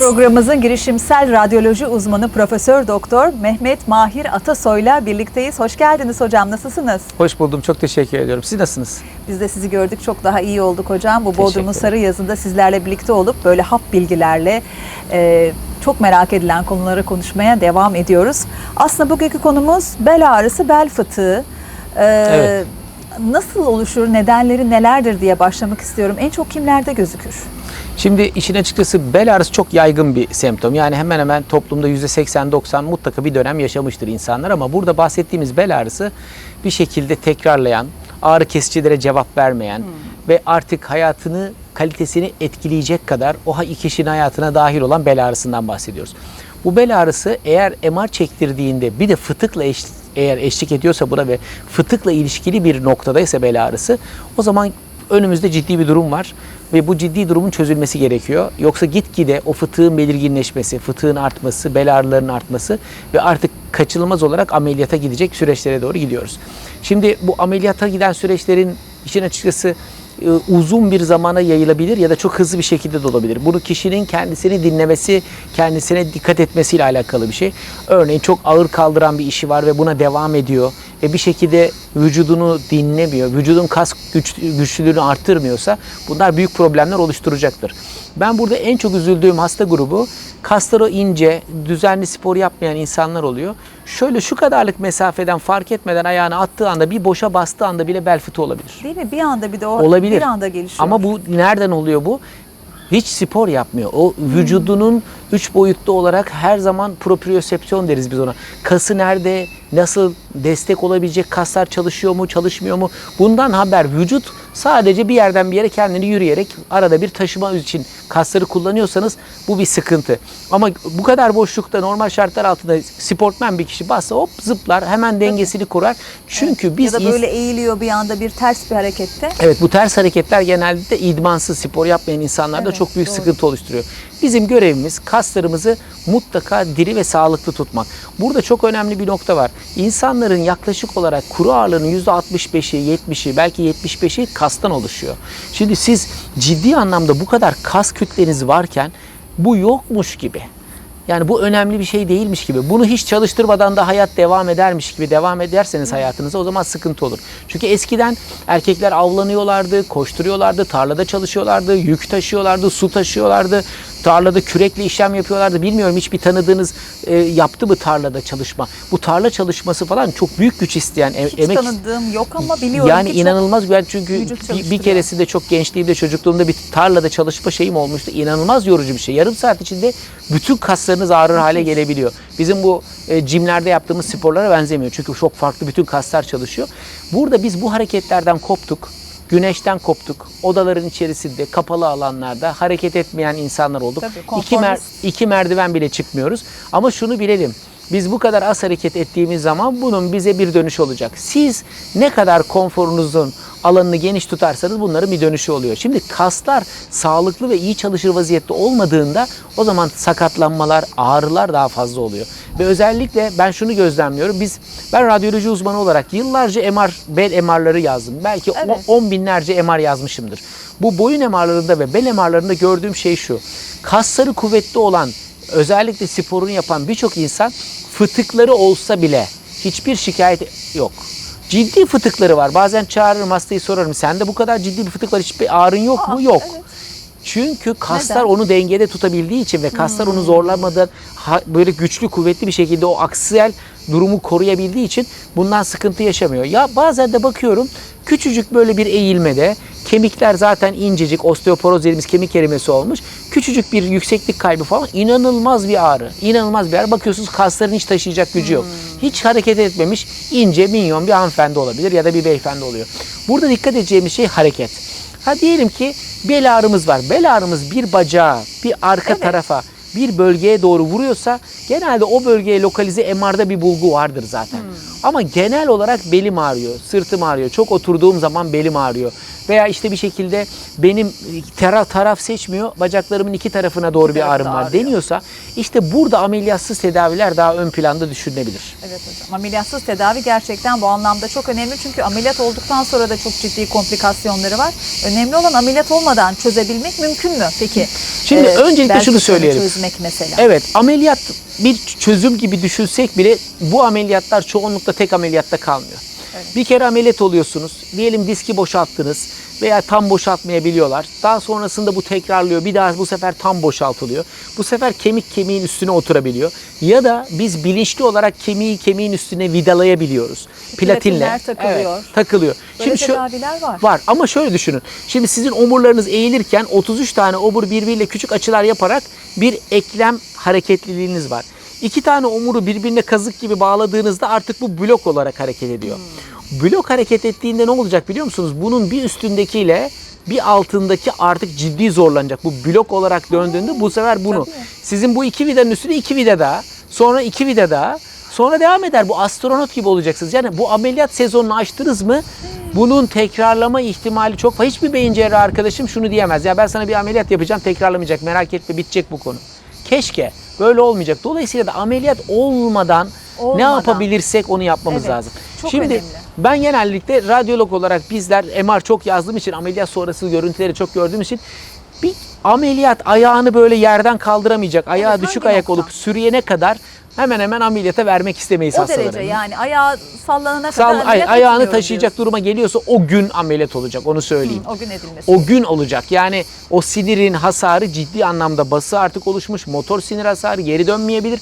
Programımızın girişimsel radyoloji uzmanı Profesör Doktor Mehmet Mahir Atasoy'la birlikteyiz. Hoş geldiniz hocam. Nasılsınız? Hoş buldum. Çok teşekkür ediyorum. Siz nasılsınız? Biz de sizi gördük. Çok daha iyi olduk hocam. Bu Bodrum'un sarı yazında sizlerle birlikte olup böyle hap bilgilerle e, çok merak edilen konuları konuşmaya devam ediyoruz. Aslında bugünkü konumuz bel ağrısı, bel fıtığı. E, Evet. Nasıl oluşur, nedenleri nelerdir diye başlamak istiyorum. En çok kimlerde gözükür? Şimdi işin açıkçası bel ağrısı çok yaygın bir semptom. Yani hemen hemen toplumda %80-90 mutlaka bir dönem yaşamıştır insanlar ama burada bahsettiğimiz bel ağrısı bir şekilde tekrarlayan, ağrı kesicilere cevap vermeyen ve artık hayatını kalitesini etkileyecek kadar o kişinin hayatına dahil olan bel ağrısından bahsediyoruz. Bu bel ağrısı eğer MR çektirdiğinde bir de fıtıkla eş, eğer eşlik ediyorsa buna ve fıtıkla ilişkili bir noktadaysa bel ağrısı o zaman önümüzde ciddi bir durum var ve bu ciddi durumun çözülmesi gerekiyor. Yoksa gitgide o fıtığın belirginleşmesi, fıtığın artması, bel ağrılarının artması ve artık kaçınılmaz olarak ameliyata gidecek süreçlere doğru gidiyoruz. Şimdi bu ameliyata giden süreçlerin için açıkçası uzun bir zamana yayılabilir ya da çok hızlı bir şekilde de olabilir. Bunu kişinin kendisini dinlemesi, kendisine dikkat etmesiyle alakalı bir şey. Örneğin çok ağır kaldıran bir işi var ve buna devam ediyor ve bir şekilde vücudunu dinlemiyor, vücudun kas güç, güçlülüğünü arttırmıyorsa bunlar büyük problemler oluşturacaktır. Ben burada en çok üzüldüğüm hasta grubu kasları ince, düzenli spor yapmayan insanlar oluyor. Şöyle şu kadarlık mesafeden fark etmeden ayağını attığı anda bir boşa bastığı anda bile bel fıtığı olabilir. Değil mi? Bir anda bir de o Olabilir. bir anda gelişiyor. Ama bu nereden oluyor bu? Hiç spor yapmıyor. O vücudunun üç boyutlu olarak her zaman propriosepsiyon deriz biz ona. Kası nerede, nasıl destek olabilecek kaslar çalışıyor mu, çalışmıyor mu? Bundan haber vücut sadece bir yerden bir yere kendini yürüyerek arada bir taşıma için kasları kullanıyorsanız bu bir sıkıntı. Ama bu kadar boşlukta normal şartlar altında sportmen bir kişi bassa hop zıplar hemen dengesini kurar. Çünkü biz ya da böyle eğiliyor bir anda bir ters bir harekette. Evet bu ters hareketler genelde idmansız spor yapmayan insanlarda Evet, çok büyük doğru. sıkıntı oluşturuyor. Bizim görevimiz kaslarımızı mutlaka diri ve sağlıklı tutmak. Burada çok önemli bir nokta var. İnsanların yaklaşık olarak kuru ağırlığının %65'i, 70'i, belki 75'i kastan oluşuyor. Şimdi siz ciddi anlamda bu kadar kas kütleniz varken bu yokmuş gibi. Yani bu önemli bir şey değilmiş gibi. Bunu hiç çalıştırmadan da hayat devam edermiş gibi devam ederseniz hayatınıza o zaman sıkıntı olur. Çünkü eskiden erkekler avlanıyorlardı, koşturuyorlardı, tarlada çalışıyorlardı, yük taşıyorlardı, su taşıyorlardı, tarlada kürekle işlem yapıyorlardı. Bilmiyorum hiçbir tanıdığınız e, yaptı mı tarlada çalışma? Bu tarla çalışması falan çok büyük güç isteyen Hiç emek tanıdığım yok ama biliyorum yani ki inanılmaz ben çünkü bir, bir keresinde çok gençliğimde çocukluğumda bir tarlada çalışma şeyim olmuştu. İnanılmaz yorucu bir şey. Yarım saat içinde bütün kaslarınız ağrır hale gelebiliyor. Bizim bu e, jimlerde yaptığımız sporlara benzemiyor. Çünkü çok farklı bütün kaslar çalışıyor. Burada biz bu hareketlerden koptuk. Güneşten koptuk. Odaların içerisinde, kapalı alanlarda hareket etmeyen insanlar olduk. Tabii, iki, mer- konformist. iki merdiven bile çıkmıyoruz. Ama şunu bilelim. Biz bu kadar az hareket ettiğimiz zaman bunun bize bir dönüşü olacak. Siz ne kadar konforunuzun alanını geniş tutarsanız bunların bir dönüşü oluyor. Şimdi kaslar sağlıklı ve iyi çalışır vaziyette olmadığında o zaman sakatlanmalar, ağrılar daha fazla oluyor. Ve özellikle ben şunu gözlemliyorum. Biz ben radyoloji uzmanı olarak yıllarca MR, bel MR'ları yazdım. Belki Evet. 10 binlerce MR yazmışımdır. Bu boyun MR'larında ve bel MR'larında gördüğüm şey şu. Kasları kuvvetli olan özellikle sporunu yapan birçok insan fıtıkları olsa bile hiçbir şikayet yok. Ciddi fıtıkları var. Bazen çağırırım hastayı sorarım. Sende bu kadar ciddi bir fıtık var. Hiçbir ağrın yok mu? Yok. evet. Çünkü kaslar Neden? onu dengede tutabildiği için ve kaslar onu zorlamadan böyle güçlü kuvvetli bir şekilde o aksiyel durumu koruyabildiği için bundan sıkıntı yaşamıyor. Ya bazen de bakıyorum küçücük böyle bir eğilmede kemikler zaten incecik osteoporoz dediğimiz kemik erimesi olmuş. Küçücük bir yükseklik kaybı falan inanılmaz bir ağrı. İnanılmaz bir ağrı. Bakıyorsunuz kasların hiç taşıyacak gücü yok. Hiç hareket etmemiş ince minyon bir hanımefendi olabilir ya da bir beyefendi oluyor. Burada dikkat edeceğimiz şey hareket. Ha diyelim ki bel ağrımız var. Bel ağrımız bir bacağa, bir arka Evet. tarafa, bir bölgeye doğru vuruyorsa genelde o bölgeye lokalize MR'da bir bulgu vardır zaten. Ama genel olarak belim ağrıyor, sırtım ağrıyor. Çok oturduğum zaman belim ağrıyor. Veya işte bir şekilde benim taraf, taraf seçmiyor. Bacaklarımın iki tarafına doğru bir ağrım var deniyorsa işte burada ameliyatsız tedaviler daha ön planda düşünülebilir. Evet hocam. Ameliyatsız tedavi gerçekten bu anlamda çok önemli. Çünkü ameliyat olduktan sonra da çok ciddi komplikasyonları var. Önemli olan ameliyat olmadan çözebilmek mümkün mü peki? Şimdi Ee, öncelikle şunu söyleyelim. Çözmek mesela. Evet ameliyat bir çözüm gibi düşünsek bile bu ameliyatlar çoğunlukla tek ameliyatta kalmıyor. Bir kere ameliyat oluyorsunuz. Diyelim diski boşalttınız veya tam boşaltmayabiliyorlar. Daha sonrasında bu tekrarlıyor. Bir daha bu sefer tam boşaltılıyor. Bu sefer kemik kemiğin üstüne oturabiliyor. Ya da biz bilinçli olarak kemiği kemiğin üstüne vidalayabiliyoruz. Platinle. Platinler takılıyor. Evet, takılıyor. Böyle şu- tedaviler var. Var ama şöyle düşünün. Şimdi sizin omurlarınız eğilirken 33 tane omur birbiriyle küçük açılar yaparak bir eklem hareketliliğiniz var. İki tane omuru birbirine kazık gibi bağladığınızda artık bu blok olarak hareket ediyor. Blok hareket ettiğinde ne olacak biliyor musunuz? Bunun bir üstündekiyle bir altındaki artık ciddi zorlanacak. Bu blok olarak döndüğünde bu sefer bunu. Tabii. Sizin bu iki vidanın üstüne iki vida daha, sonra iki vida daha, sonra devam eder. Bu astronot gibi olacaksınız. Yani bu ameliyat sezonunu açtınız mı bunun tekrarlama ihtimali çok. Hiçbir beyin cerrahı arkadaşım şunu diyemez. Ya ben sana bir ameliyat yapacağım tekrarlamayacak merak etme bitecek bu konu. Keşke böyle olmayacak. Dolayısıyla da ameliyat olmadan, ne Olmadan. yapabilirsek onu yapmamız Evet, lazım. çok Şimdi önemli. ben genellikle radyolog olarak bizler MR çok yazdığım için ameliyat sonrası görüntüleri çok gördüğüm için bir ameliyat ayağını böyle yerden kaldıramayacak, ayağı Evet, düşük ayak nokta? olup sürüyene kadar hemen hemen ameliyata vermek istemeyiz O hastalara. derece yani ayağı sallanana Sağ- kadar ay- ayağını taşıyacak duruma geliyorsa o gün ameliyat olacak onu söyleyeyim. diyorsun. O gün edilmesi. O gün olacak. Yani o sinirin hasarı ciddi anlamda bası artık oluşmuş. Motor sinir hasarı geri dönmeyebilir.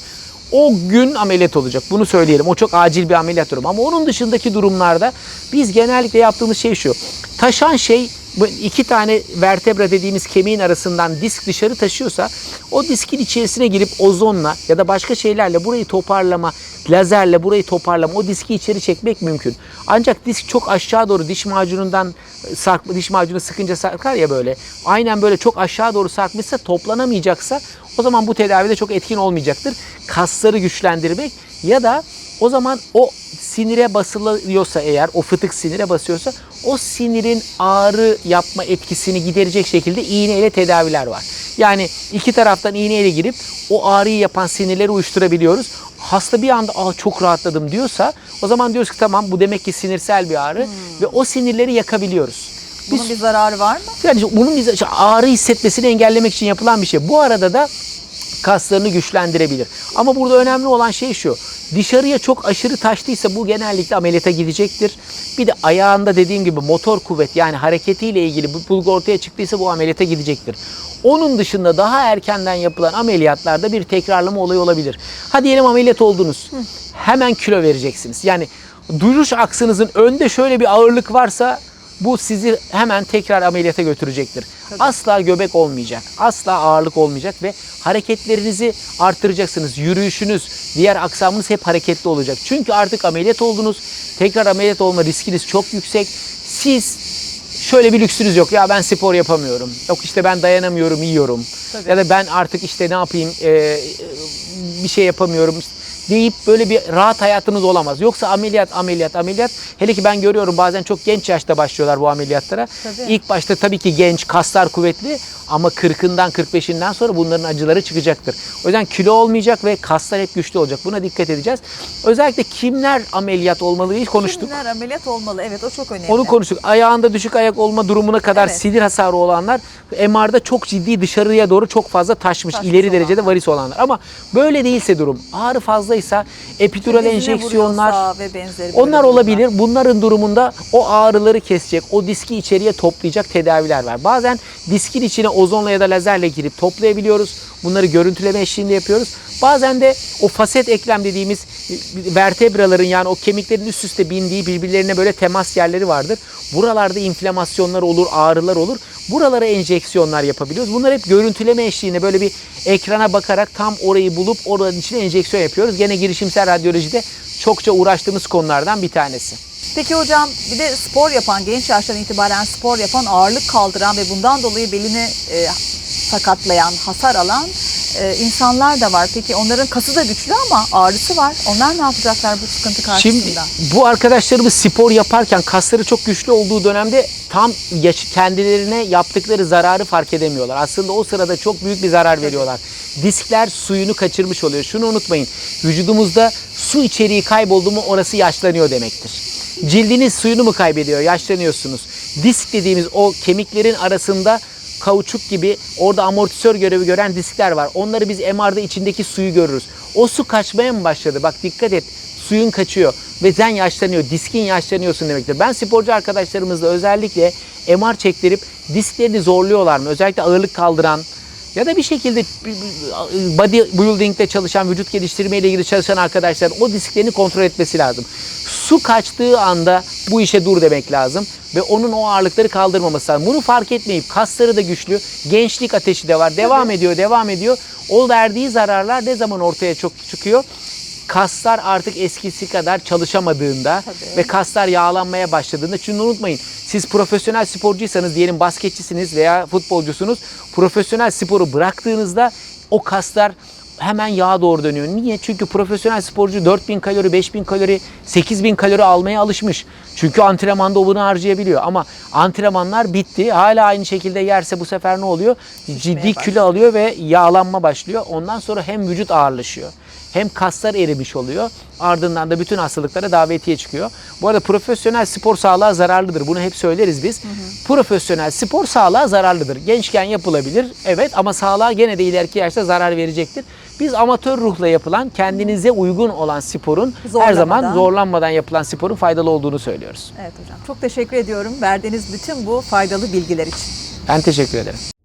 O gün ameliyat olacak. Bunu söyleyelim. O çok acil bir ameliyat durumu. Ama onun dışındaki durumlarda biz genellikle yaptığımız şey şu. Taşan şey bu iki tane vertebra dediğimiz kemiğin arasından disk dışarı taşıyorsa o diskin içerisine girip ozonla ya da başka şeylerle burayı toparlama, lazerle burayı toparlama, o diski içeri çekmek mümkün. Ancak disk çok aşağı doğru diş macunundan sarkma, diş macunu sıkınca sarkar ya böyle. Aynen böyle çok aşağı doğru sarkmışsa toplanamayacaksa o zaman bu tedavide çok etkin olmayacaktır. Kasları güçlendirmek ya da o zaman o sinire basılıyorsa eğer, o fıtık sinire basıyorsa o sinirin ağrı yapma etkisini giderecek şekilde iğneyle tedaviler var. Yani iki taraftan iğneyle girip o ağrıyı yapan sinirleri uyuşturabiliyoruz. Hasta bir anda Aa, çok rahatladım diyorsa o zaman diyoruz ki tamam bu demek ki sinirsel bir ağrı ve o sinirleri yakabiliyoruz. Biz Bunun bir zararı var mı? yani bunun işte ağrı hissetmesini engellemek için yapılan bir şey. Bu arada da kaslarını güçlendirebilir. Ama burada önemli olan şey şu. Dışarıya çok aşırı taştıysa bu genellikle ameliyata gidecektir. Bir de ayağında dediğim gibi motor kuvvet yani hareketiyle ilgili bu bulgu ortaya çıktıysa bu ameliyata gidecektir. Onun dışında daha erkenden yapılan ameliyatlarda bir tekrarlama olayı olabilir. Hadi diyelim ameliyat oldunuz. Hemen kilo vereceksiniz. Yani duruş aksınızın önde şöyle bir ağırlık varsa bu sizi hemen tekrar ameliyata götürecektir. Asla göbek olmayacak. Asla ağırlık olmayacak ve hareketlerinizi artıracaksınız. Yürüyüşünüz, diğer aksamınız hep hareketli olacak. Çünkü artık ameliyat oldunuz. Tekrar ameliyat olma riskiniz çok yüksek. Siz şöyle bir lüksünüz yok. Ya ben spor yapamıyorum. Yok işte ben dayanamıyorum, yiyorum. Tabii. Ya da ben artık işte ne yapayım e, bir şey yapamıyorum deyip böyle bir rahat hayatınız olamaz. Yoksa ameliyat, ameliyat, ameliyat. Hele ki ben görüyorum bazen çok genç yaşta başlıyorlar bu ameliyatlara. Tabii. İlk başta tabii ki genç, kaslar kuvvetli ama 40'ından 45'inden sonra bunların acıları çıkacaktır. O yüzden kilo olmayacak ve kaslar hep güçlü olacak. Buna dikkat edeceğiz. Özellikle kimler ameliyat olmalı konuştuk. Kimler ameliyat olmalı? Evet o çok önemli. Onu konuştuk. Ayağında düşük ayak olma durumuna kadar Evet. sinir hasarı olanlar MR'da çok ciddi dışarıya doğru çok fazla taşmış, Taşmış ileri derecede olanlar. varis olanlar. Ama böyle değilse durum, ağrı fazlaysa epidural Dizine enjeksiyonlar ve benzeri onlar olabilir. Bunların durumunda o ağrıları kesecek, o diski içeriye toplayacak tedaviler var. Bazen diskin içine ozonla ya da lazerle girip toplayabiliyoruz. Bunları görüntüleme eşliğinde yapıyoruz. Bazen de o faset eklem dediğimiz vertebraların yani o kemiklerin üst üste bindiği birbirlerine böyle temas yerleri vardır. Buralarda inflamasyonlar olur, ağrılar olur. Buralara enjeksiyonlar yapabiliyoruz. Bunlar hep görüntüleme eşliğinde böyle bir ekrana bakarak tam orayı bulup oranın içine enjeksiyon yapıyoruz. Gene girişimsel radyolojide çokça uğraştığımız konulardan bir tanesi. Peki hocam bir de spor yapan, genç yaştan itibaren spor yapan, ağırlık kaldıran ve bundan dolayı belini e, sakatlayan, hasar alan e, insanlar da var. Peki onların kası da güçlü ama ağrısı var. Onlar ne yapacaklar bu sıkıntı karşısında? Şimdi bu arkadaşlarımız spor yaparken kasları çok güçlü olduğu dönemde tam kendilerine yaptıkları zararı fark edemiyorlar. Aslında o sırada çok büyük bir zarar veriyorlar. Diskler suyunu kaçırmış oluyor. Şunu unutmayın. Vücudumuzda su içeriği kayboldu mu orası yaşlanıyor demektir. Cildiniz suyunu mu kaybediyor? Yaşlanıyorsunuz. Disk dediğimiz o kemiklerin arasında kauçuk gibi orada amortisör görevi gören diskler var. Onları biz MR'da içindeki suyu görürüz. O su kaçmaya mı başladı? Bak dikkat et. Suyun kaçıyor ve sen yaşlanıyor. Diskin yaşlanıyorsun demektir. Ben sporcu arkadaşlarımızla özellikle MR çektirip disklerini zorluyorlar mı? Özellikle ağırlık kaldıran ya da bir şekilde bodybuilding'de çalışan, vücut geliştirme ile ilgili çalışan arkadaşlar o disklerini kontrol etmesi lazım. Su kaçtığı anda bu işe dur demek lazım ve onun o ağırlıkları kaldırmaması lazım. Bunu fark etmeyip kasları da güçlü, gençlik ateşi de var. Devam ediyor, devam ediyor. O verdiği zararlar ne zaman ortaya çok çıkıyor? Kaslar artık eskisi kadar çalışamadığında Tabii. ve kaslar yağlanmaya başladığında şunu unutmayın. Siz profesyonel sporcuysanız diyelim basketçisiniz veya futbolcusunuz profesyonel sporu bıraktığınızda o kaslar hemen yağa doğru dönüyor. Niye? Çünkü profesyonel sporcu 4000 kalori, 5000 kalori, 8000 kalori almaya alışmış. Çünkü antrenmanda o bunu harcayabiliyor. Ama antrenmanlar bitti. Hala aynı şekilde yerse bu sefer ne oluyor? Ciddi başlıyor. kilo alıyor ve yağlanma başlıyor. Ondan sonra hem vücut ağırlaşıyor hem kaslar erimiş oluyor. Ardından da bütün hastalıklara davetiye çıkıyor. Bu arada profesyonel spor sağlığa zararlıdır. Bunu hep söyleriz biz. Profesyonel spor sağlığa zararlıdır. Gençken yapılabilir evet ama sağlığa gene de ileriki yaşta zarar verecektir. Biz amatör ruhla yapılan, kendinize uygun olan sporun her zaman zorlanmadan yapılan sporun faydalı olduğunu söylüyoruz. Evet hocam. Çok teşekkür ediyorum verdiğiniz bütün bu faydalı bilgiler için. Ben teşekkür ederim.